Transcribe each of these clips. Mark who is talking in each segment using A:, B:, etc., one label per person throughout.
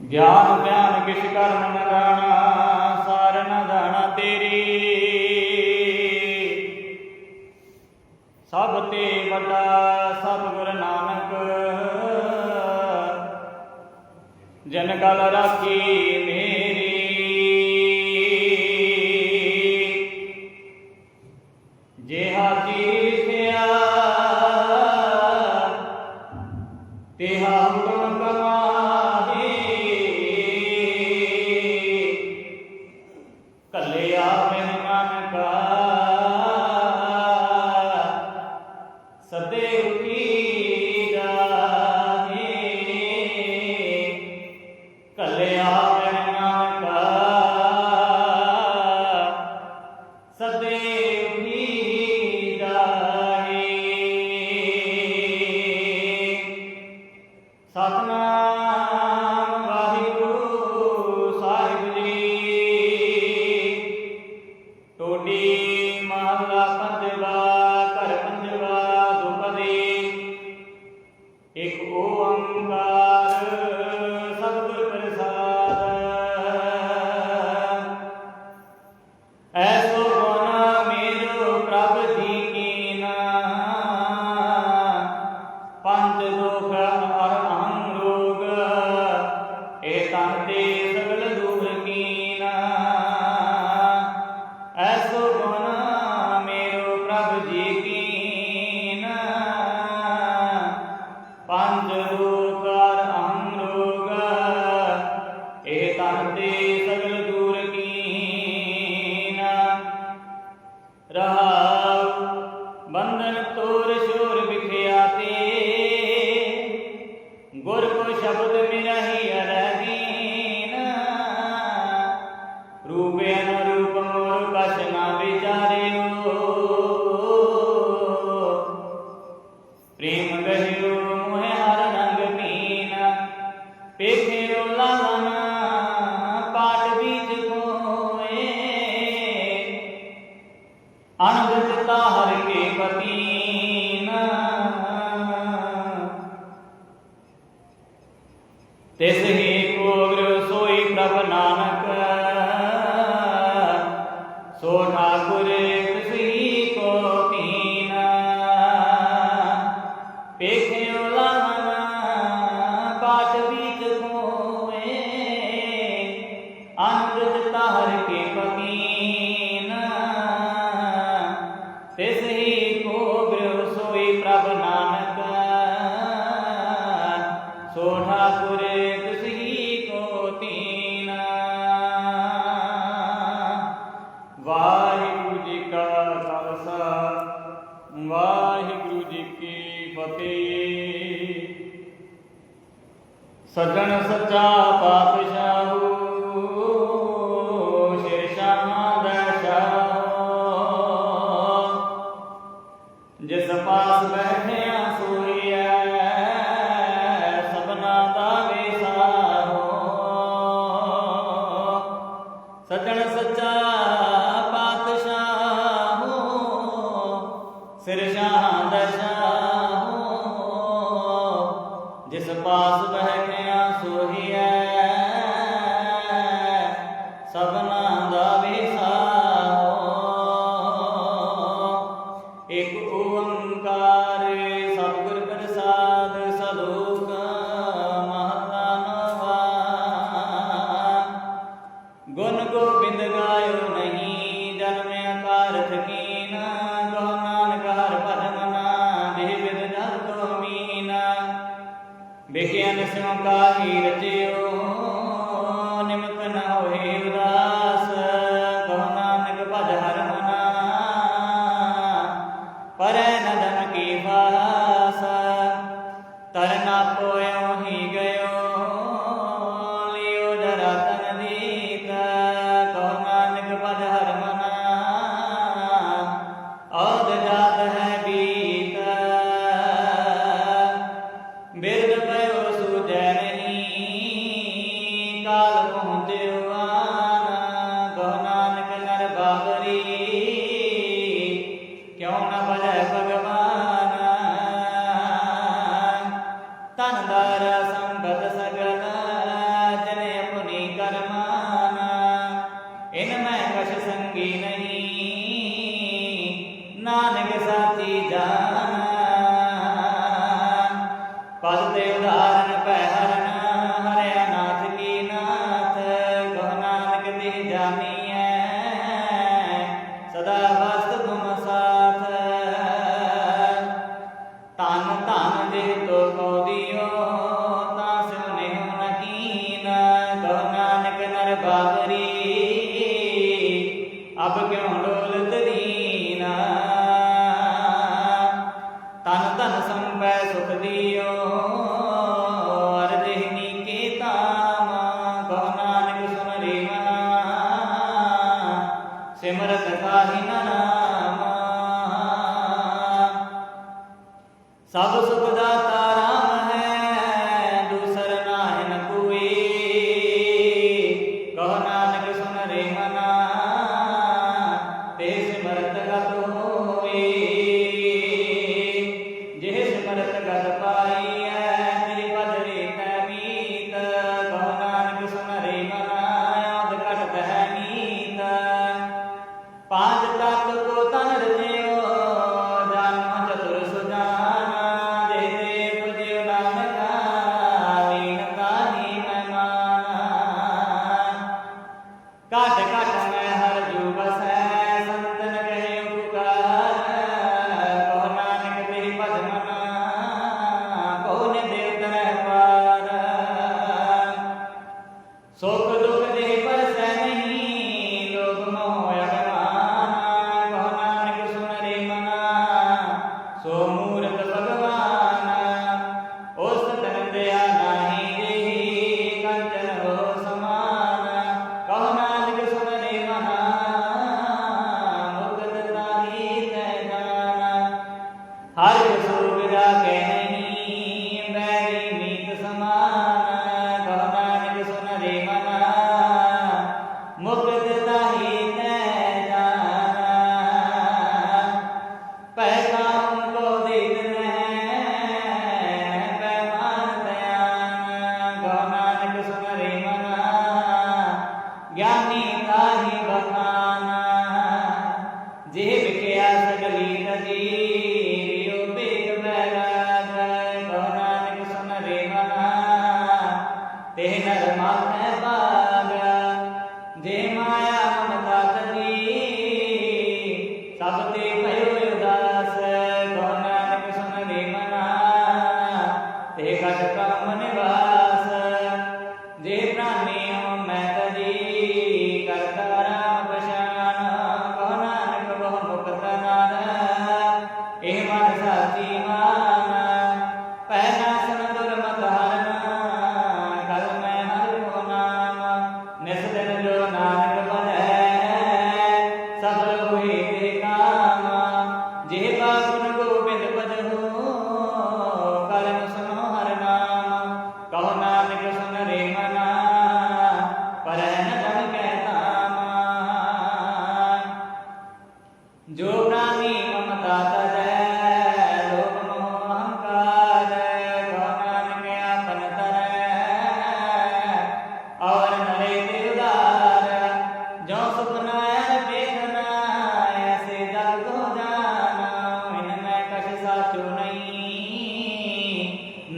A: ਗਿਆਨ ਧਿਆਨ ਕਿਛ ਕਰਮ ਨ ਜਾਣਾ ਸਾਰ ਨ ਜਾਣਾ ਤੇਰੀ। ਸਭ ਤੇ ਵੱਡਾ ਸਭ ਗੁਰ ਨਾਨਕ, ਜਨ ਕਲ ਰਾਖੀ ஆனால் ਜੀ ਕੀ ਫਤਿਹ। ਸਜਣ ਸੱਚਾ ਪਾਤਸ਼ਾਹ God.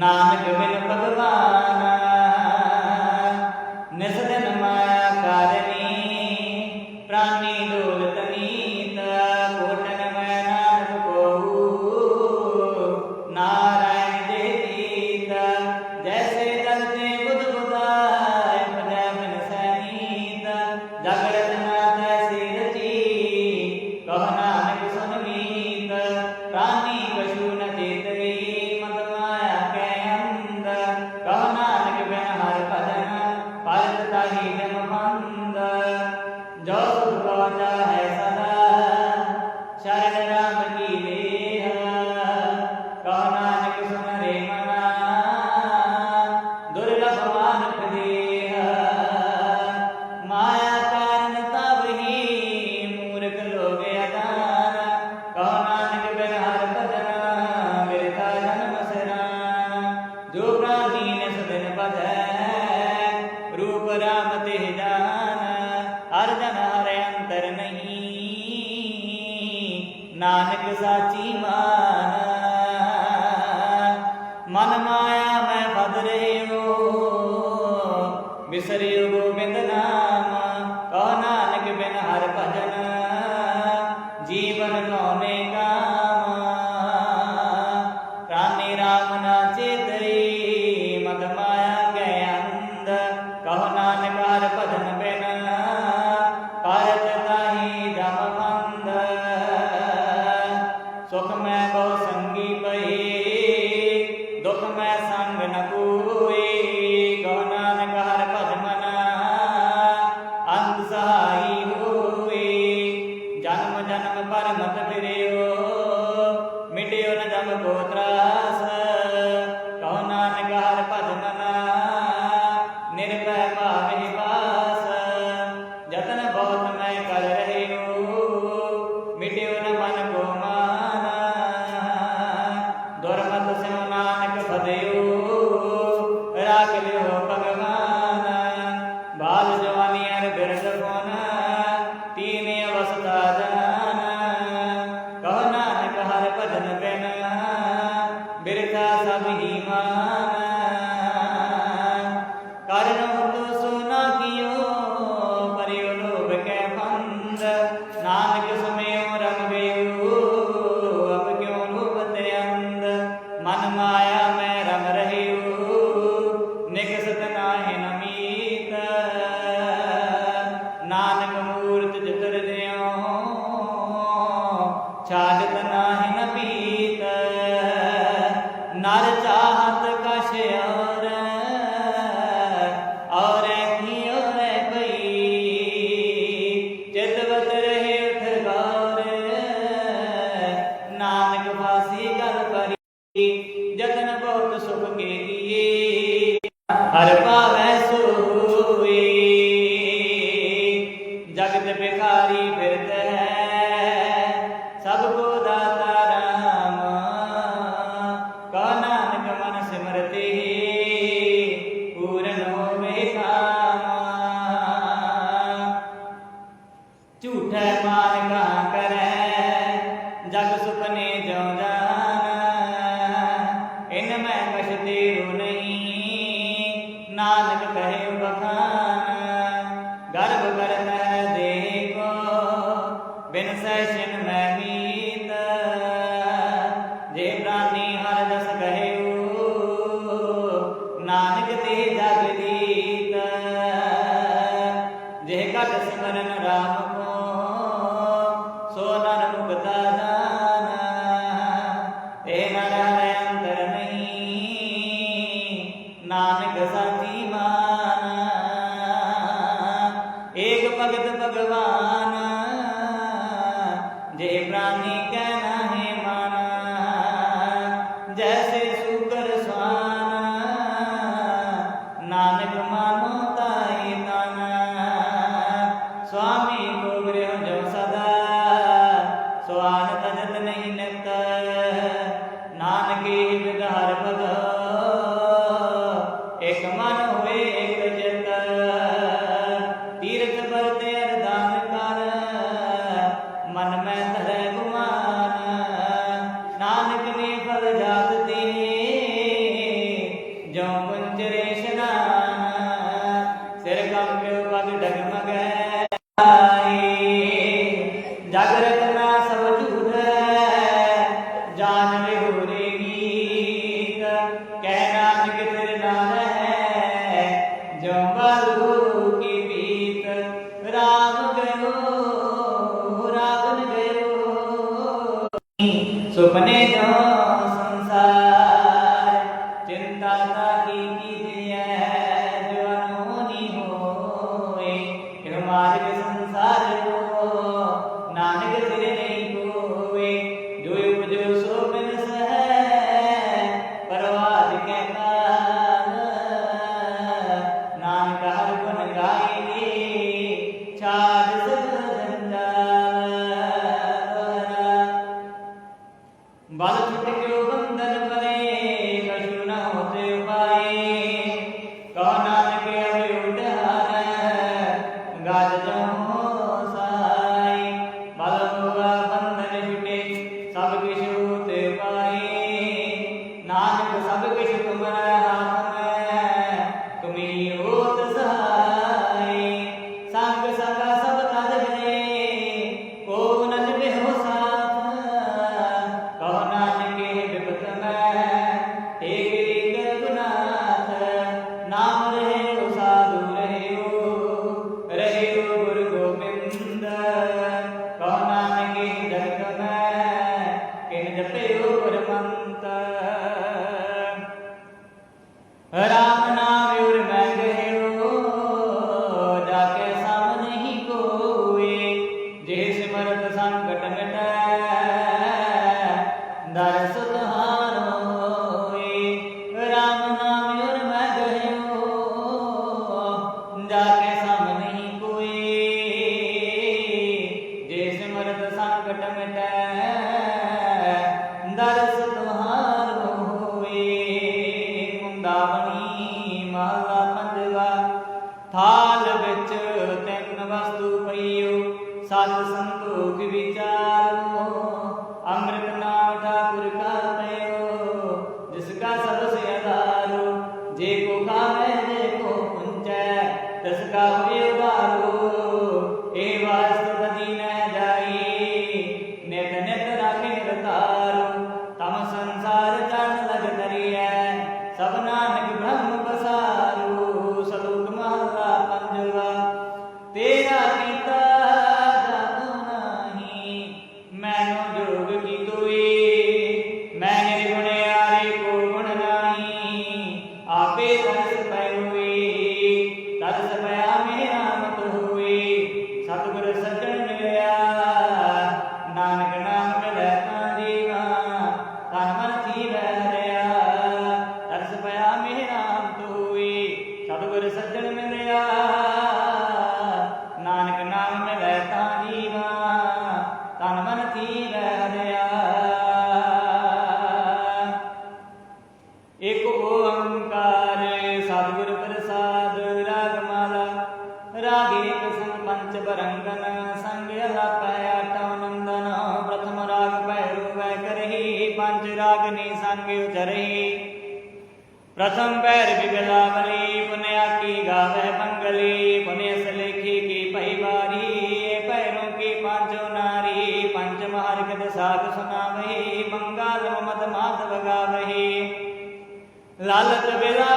A: नाम डुबिन भगवान भजन करना बिरका सब ही मान ਜਤਨ ਬਹੁਤ ਸੁਖ ਕੇ ਕੀਏ ਹਰ ਪਾਵੈ ਸੋਏ। ਵਿੱਚ ਤਿੰਨ ਵਸਤੂ ਪਈਓ। ਸਤ ਸੰਤੋਖ ਵਿਚਾਰੋ। ਅੰਮ੍ਰਿਤ ਨਾ লাল বেলা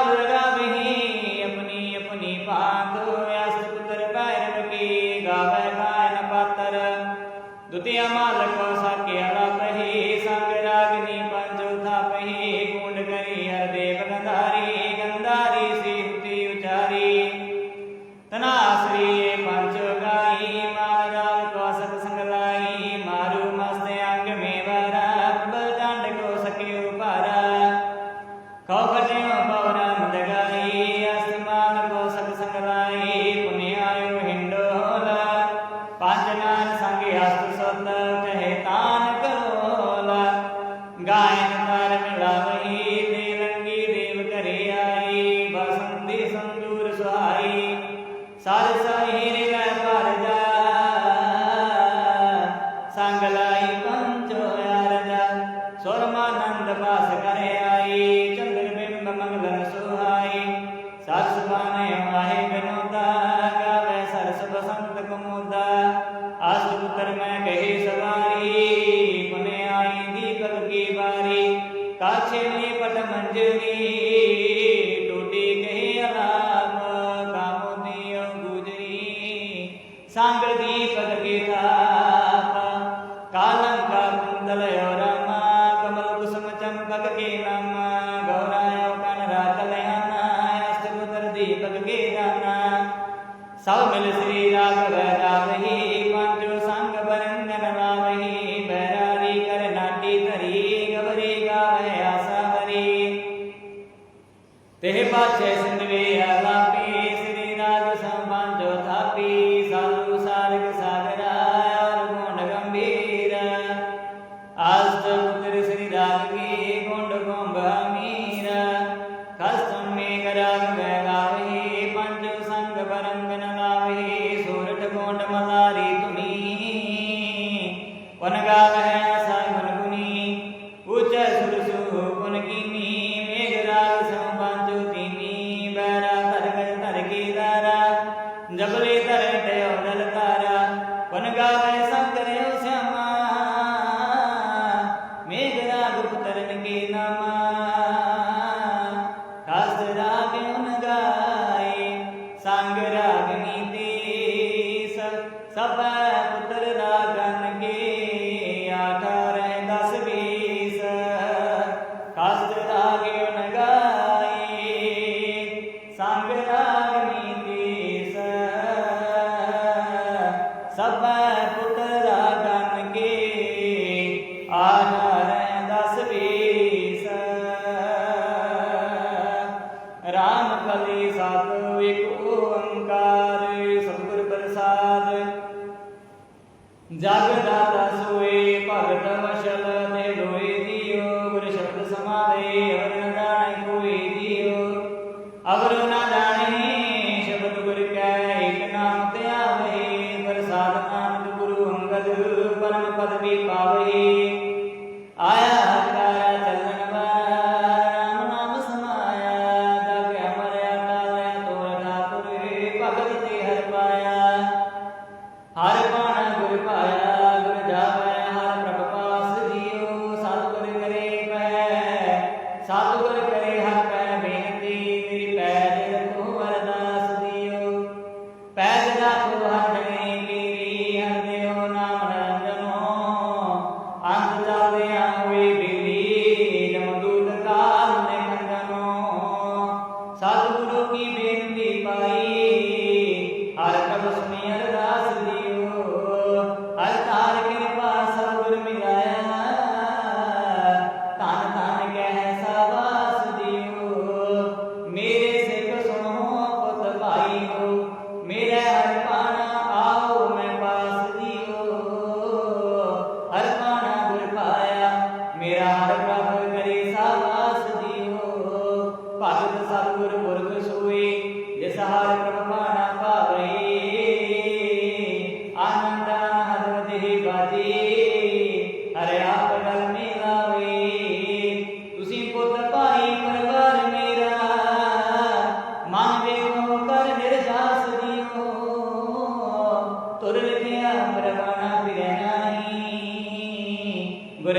A: ਸੰਤੂਰ ਸੁਹਾਈ। ਸਾਧ ਸਾਹਿਰ ਗੁਰ